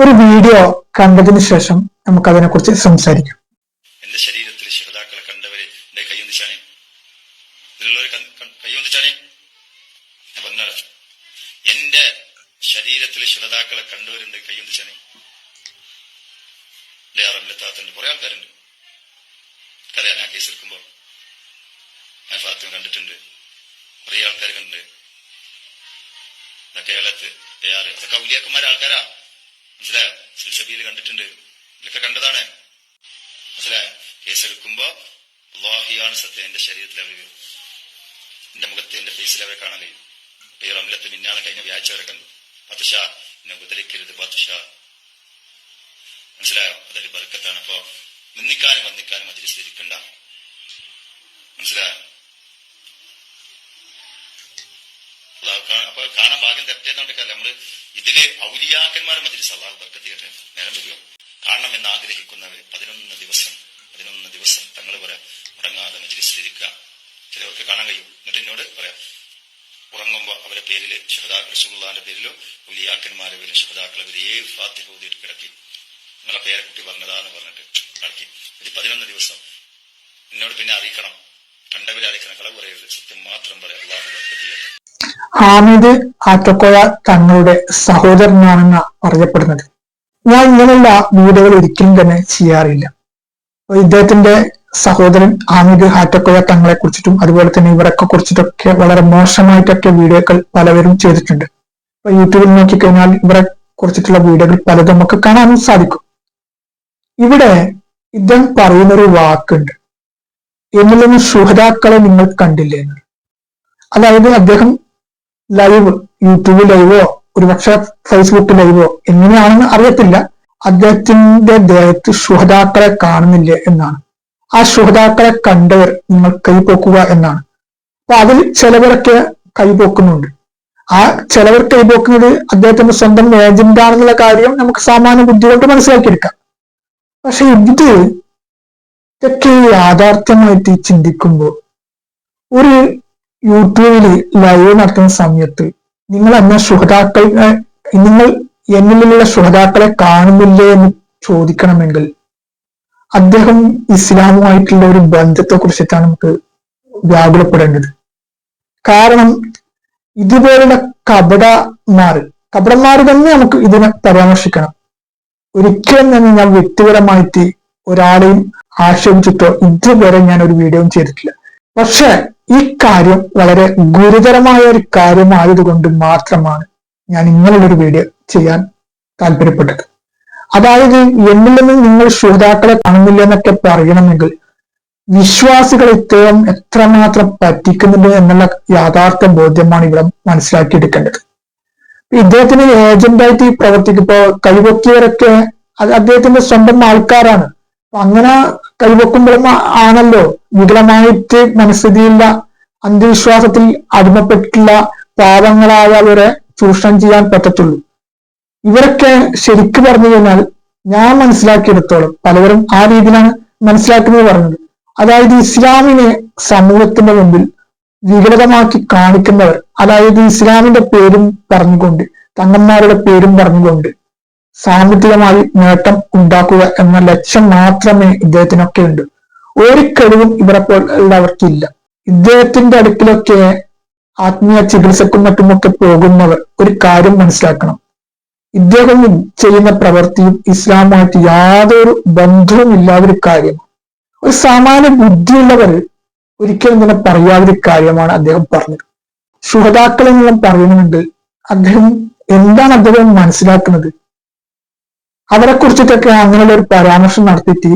ഒരു വീഡിയോ കണ്ടതിന് ശേഷം നമുക്ക് അതിനെക്കുറിച്ച് സംസാരിക്കാം. എന്റെ ശരീരത്തിൽ ശിഹതാക്കളെ കണ്ടവരെ എന്റെ പറഞ്ഞ എന്റെ ശരീരത്തിൽ ശിഹതാക്കളെ കണ്ടവരുണ്ട് കുറെ ആൾക്കാരുണ്ട്. ഞാൻ കേസ് ഞാൻ കണ്ടിട്ടുണ്ട്. ആൾക്കാർ കണ്ടിട്ടുണ്ട്. കേരളത്ത് ഏറെ അതൊക്കെ ഔലിയാക്കന്മാരെ ആൾക്കാരാ. മനസ്സിലായോ? സിൽസബിയിൽ കണ്ടിട്ടുണ്ട്. ഇതൊക്കെ കണ്ടതാണ്. മനസ്സിലായോ? കേസെടുക്കുമ്പോ അള്ളാഹിയാണ് സത്യം. എന്റെ ശരീരത്തിൽ അവർ എന്റെ മുഖത്ത് എന്റെ ഫേസിൽ അവരെ കാണാൻ കഴിയും. ഈ റംലത്ത് മിന്നാണ് കഴിഞ്ഞ വ്യാഴ്ച വരെ കണ്ടു. പത്തുഷ എന്നെ ഉപദ്രവിക്കരുത് പത്തുഷ. മനസ്സിലായോ? അതൊരു ബർക്കത്താണ്. അപ്പോ നിന്നിക്കാനും വന്നിക്കാനും അതിൽ സ്ഥിരിക്കണ്ട മനസ്സിലായോ അള്ളാഹു കാ- അപ്പൊ കാണാൻ ഭാഗ്യം തെറ്റേന്നുകൊണ്ടൊക്കെയല്ല നമ്മൾ ഇതിൽ ഔലിയാക്കന്മാരെ മജിലിസ് അള്ളാഹു ബർക്കത്ത് ചെയ്യട്ടെ നേരം വരിക കാണണമെന്ന് ആഗ്രഹിക്കുന്നവർ പതിനൊന്ന് ദിവസം പതിനൊന്ന് ദിവസം തങ്ങൾ പറയാം മുടങ്ങാതെ മജിലിസിലിരിക്കുക. ചിലവർക്ക് കാണാൻ കഴിയും. എന്നിട്ട് എന്നോട് പറയാം ഉറങ്ങുമ്പോ അവരെ പേരിൽ ഷഹദാ റസൂള്ളാന്റെ പേരിലോ ഉലിയാക്കന്മാരെ പേരിൽ ഷഹദാക്കളെ പേര് ഏഴ് ഫാത്തിഹ ഓതിയിട്ട് കിടക്കി നിങ്ങളെ പേരെ കുട്ടി പറഞ്ഞതാന്ന് പറഞ്ഞിട്ട് കിടക്കി ഒരു പതിനൊന്ന് ദിവസം. എന്നോട് പിന്നെ അറിയിക്കണം. കണ്ടവരെ അറിയിക്കണം. കളവ് പറയരുത്. സത്യം മാത്രം പറയാം അള്ളാഹു ചെയ്യട്ടെ ഹാമിദ് ആറ്റക്കോഴ തങ്ങളുടെ സഹോദരനാണെന്ന പറയപ്പെടുന്നത് ഞാൻ ഇങ്ങനെയുള്ള വീഡിയോകൾ ഒരിക്കലും തന്നെ ചെയ്യാറില്ല. ഇദ്ദേഹത്തിന്റെ സഹോദരൻ ഹാമിദ് ഹാറ്റക്കോയ തങ്ങളെ കുറിച്ചിട്ടും അതുപോലെ തന്നെ ഇവരൊക്കെ കുറിച്ചിട്ടൊക്കെ വളരെ മോശമായിട്ടൊക്കെ വീഡിയോകൾ പലവരും ചെയ്തിട്ടുണ്ട്. അപ്പൊ യൂട്യൂബിൽ നോക്കിക്കഴിഞ്ഞാൽ ഇവരെ കുറിച്ചിട്ടുള്ള വീഡിയോകൾ പലതും നമുക്ക് കാണാനും സാധിക്കും. ഇവിടെ ഇദ്ദേഹം പറയുന്നൊരു വാക്കുണ്ട്. എന്നിലൊന്നും സുഹൃതാക്കളെ നിങ്ങൾ കണ്ടില്ലേ? അതായത് അദ്ദേഹം ലൈവ് യൂട്യൂബ് ലൈവോ ഒരുപക്ഷെ ഫേസ്ബുക്ക് ലൈവോ എങ്ങനെയാണെന്ന് അറിയത്തില്ല. അദ്ദേഹത്തിന്റെ ദേഹത്ത് ശുഹതാക്കളെ കാണുന്നില്ല എന്നാണ്. ആ ശുഹതാക്കളെ കണ്ടവർ നിങ്ങൾ കൈപോക്കുക എന്നാണ്. അപ്പൊ അതിൽ ചിലവരൊക്കെ കൈപോക്കുന്നുണ്ട്. ആ ചിലവർ കൈപോക്കുന്നത് അദ്ദേഹത്തിന്റെ സ്വന്തം ഏജന്റ് ആണെന്നുള്ള കാര്യം നമുക്ക് സാമാന്യ ബുദ്ധി കൊണ്ട് മനസ്സിലാക്കിയെടുക്കാം. പക്ഷെ ഇത് ഇതൊക്കെ യാഥാർത്ഥ്യമായിട്ട് ചിന്തിക്കുമ്പോൾ ഒരു യൂട്യൂബിൽ ലൈവ് നടത്തുന്ന സമയത്ത് നിങ്ങൾ എന്ന സുഹൃതാക്കൾ നിങ്ങൾ എന്നിലുള്ള സുഹൃതാക്കളെ കാണുന്നില്ലേ എന്ന് ചോദിക്കണമെങ്കിൽ അദ്ദേഹം ഇസ്ലാമുമായിട്ടുള്ള ഒരു ബന്ധത്തെ കുറിച്ചിട്ടാണ് നമുക്ക് വ്യാകുലപ്പെടേണ്ടത്. കാരണം ഇതുപോലുള്ള കപടമാർ കപടന്മാർ തന്നെ നമുക്ക് ഇതിനെ പരാമർശിക്കണം. ഒരിക്കലും തന്നെ ഞാൻ വ്യക്തിപരമായിട്ട് ഒരാളെയും ആക്ഷേപിച്ചിട്ടോ ഇതുവരെ ഞാൻ ഒരു വീഡിയോ ചെയ്തിട്ടില്ല. പക്ഷെ ഈ കാര്യം വളരെ ഗുരുതരമായ ഒരു കാര്യമായതുകൊണ്ട് മാത്രമാണ് ഞാൻ ഇങ്ങനെയുള്ളൊരു വീഡിയോ ചെയ്യാൻ താല്പര്യപ്പെട്ടത്. അതായത് എന്നിൽ നിന്ന് നിങ്ങൾ ശ്രോതാക്കളെ കാണുന്നില്ല എന്നൊക്കെ പറയണമെങ്കിൽ വിശ്വാസികൾ ഇത്തരം എത്രമാത്രം പറ്റിക്കുന്നുണ്ട് എന്നുള്ള യാഥാർത്ഥ ബോധ്യമാണ് ഇവിടെ മനസ്സിലാക്കിയെടുക്കേണ്ടത്. ഇദ്ദേഹത്തിന് ഏജന്റായിട്ട് പ്രവർത്തിക്കുമ്പോ കൈവക്കിയവരൊക്കെ അത് അദ്ദേഹത്തിന്റെ സ്വന്തം ആൾക്കാരാണ്. അങ്ങനെ കൈവക്കുമ്പോഴും ആണല്ലോ. വികലമായിട്ട് മനസ്ഥിതിയുള്ള അന്ധവിശ്വാസത്തിൽ അടിമപ്പെട്ടിട്ടുള്ള പാവങ്ങളായവരെ ചൂഷണം ചെയ്യാൻ പറ്റത്തുള്ളൂ. ഇവരൊക്കെ ശരിക്കു പറഞ്ഞു കഴിഞ്ഞാൽ ഞാൻ മനസ്സിലാക്കിയെടുത്തോളം പലവരും ആ രീതിയിലാണ് മനസ്സിലാക്കുന്നത് പറഞ്ഞത്. അതായത് ഇസ്ലാമിനെ സമൂഹത്തിന്റെ മുമ്പിൽ വികലതമാക്കി കാണിക്കുന്നവർ അതായത് ഇസ്ലാമിന്റെ പേരും പറഞ്ഞുകൊണ്ട് തങ്ങന്മാരുടെ പേരും പറഞ്ഞുകൊണ്ട് സാമ്പത്തികമായി നേട്ടം ഉണ്ടാക്കുക എന്ന ലക്ഷ്യം മാത്രമേ ഇദ്ദേഹത്തിനൊക്കെ ഉണ്ട്. ഒരു കഴിവും ഇവരെ പോലുള്ളവർക്കില്ല ഇദ്ദേഹത്തിന്റെ അടുക്കിലൊക്കെ ആത്മീയ ചികിത്സക്കും മറ്റുമൊക്കെ പോകുന്നവർ ഒരു കാര്യം മനസ്സിലാക്കണം. ഇദ്ദേഹം ചെയ്യുന്ന പ്രവൃത്തിയും ഇസ്ലാമുമായിട്ട് യാതൊരു ബന്ധവും ഇല്ലാതൊരു കാര്യമാണ്. ഒരു സാമാന്യ ബുദ്ധിയുള്ളവർ ഒരിക്കലും തന്നെ പറയാതൊരു കാര്യമാണ് അദ്ദേഹം പറഞ്ഞത്. സുഹതാക്കളെന്നെല്ലാം പറയുന്നുണ്ട് അദ്ദേഹം എന്താണ് അദ്ദേഹം മനസ്സിലാക്കുന്നത്? അവരെ കുറിച്ചിട്ടൊക്കെ അങ്ങനെയുള്ള ഒരു പരാമർശം നടത്തിയിട്ട്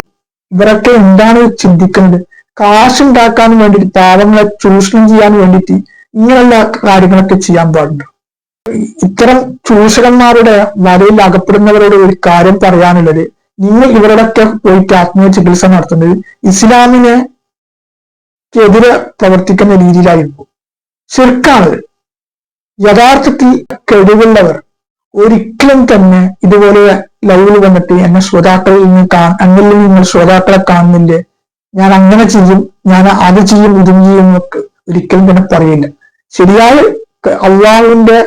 ഇവരൊക്കെ എന്താണ് ചിന്തിക്കുന്നത് കാശുണ്ടാക്കാൻ വേണ്ടിയിട്ട് താരങ്ങളെ ചൂഷണം ചെയ്യാൻ വേണ്ടിയിട്ട് ഇങ്ങനെയുള്ള കാര്യങ്ങളൊക്കെ ചെയ്യാൻ പാടുണ്ട്? ഇത്തരം ചൂഷകന്മാരുടെ വലയിൽ അകപ്പെടുന്നവരോട് ഒരു കാര്യം പറയാനുള്ളത് നിങ്ങൾ ഇവരോടൊക്കെ പോയിട്ട് ആത്മീയ ചികിത്സ നടത്തുന്നത് ഇസ്ലാമിനെ എതിരെ പ്രവർത്തിക്കുന്ന രീതിയിലായിരുന്നു ശരിക്കാണ് യഥാർത്ഥത്തിൽ കഴിവുള്ളവർ. ഒരിക്കലും തന്നെ ഇതുപോലെ ലൈവിൽ വന്നിട്ട് എന്നെ ശ്രോതാക്കളിൽ നിന്ന് കാ അങ്ങനെ നിങ്ങൾ ശ്രോതാക്കളെ കാണുന്നില്ലേ ഞാൻ അങ്ങനെ ചെയ്യും ഞാൻ അത് ചെയ്യും ഇതും ചെയ്യും എന്നൊക്കെ ഒരിക്കലും തന്നെ പറയില്ല. ശരിയായ അള്ളാഹുവിന്റെ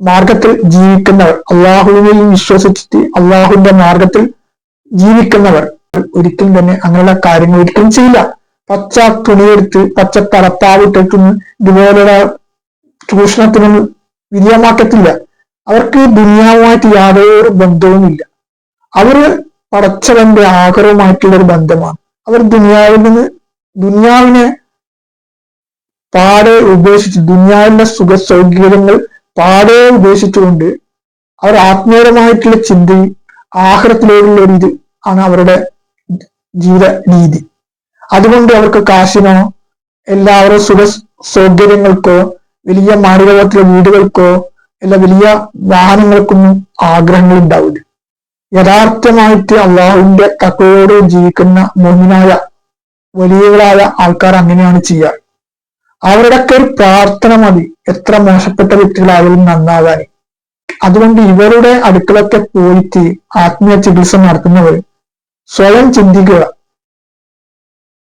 മാർഗത്തിൽ ജീവിക്കുന്നവർ അള്ളാഹുവിനെ വിശ്വസിച്ചിട്ട് അള്ളാഹുവിന്റെ മാർഗത്തിൽ ജീവിക്കുന്നവർ ഒരിക്കലും തന്നെ അങ്ങനെയുള്ള കാര്യങ്ങൾ ഒരിക്കലും ചെയ്യില്ല. പച്ച തുണിയെടുത്ത് പച്ച തലപ്പാവിട്ടിട്ടൊന്നും ഇതുപോലെയുള്ള ചൂഷണത്തിനൊന്നും വിധേയമാക്കത്തില്ല. അവർക്ക് ദുനിയാവുമായിട്ട് യാതൊരു ബന്ധവുമില്ല. അവർ പടച്ചവന്റെ ആഗ്രഹമായിട്ടുള്ള ഒരു ബന്ധമാണ്. അവർ ദുനിയാവിൽ നിന്ന് ദുനിയാവിനെ പാടെ ഉപേക്ഷിച്ച് ദുനിയാവിന്റെ സുഖ സൗകര്യങ്ങൾ പാടെ ഉപേക്ഷിച്ചുകൊണ്ട് അവർ ആത്മീയമായിട്ടുള്ള ചിന്തയും ആഹ്രത്തിലേക്കുള്ള ഒരു ഇത് ആണ് അവരുടെ ജീവിത രീതി. അതുകൊണ്ട് അവർക്ക് കാശിനോ എല്ലാവരും സുഖ സൗകര്യങ്ങൾക്കോ വലിയ മാളികത്തിലെ വീടുകൾക്കോ അല്ല വലിയ വാഹനങ്ങൾക്കൊന്നും ആഗ്രഹങ്ങൾ ഉണ്ടാവില്ല യഥാർത്ഥമായിട്ട് അള്ളാഹുവിന്റെ തക്കയോട് ജീവിക്കുന്ന മോഹിനായ വലിയകളായ ആൾക്കാർ അങ്ങനെയാണ് ചെയ്യുക. അവരുടെയൊക്കെ ഒരു പ്രാർത്ഥന മതി. എത്ര മോശപ്പെട്ട വ്യക്തികളായാലും നന്നാകാൻ. അതുകൊണ്ട് ഇവരുടെ അടുക്കളൊക്കെ പോയിട്ട് ആത്മീയ ചികിത്സ നടത്തുന്നവർ സ്വയം ചിന്തിക്കുക.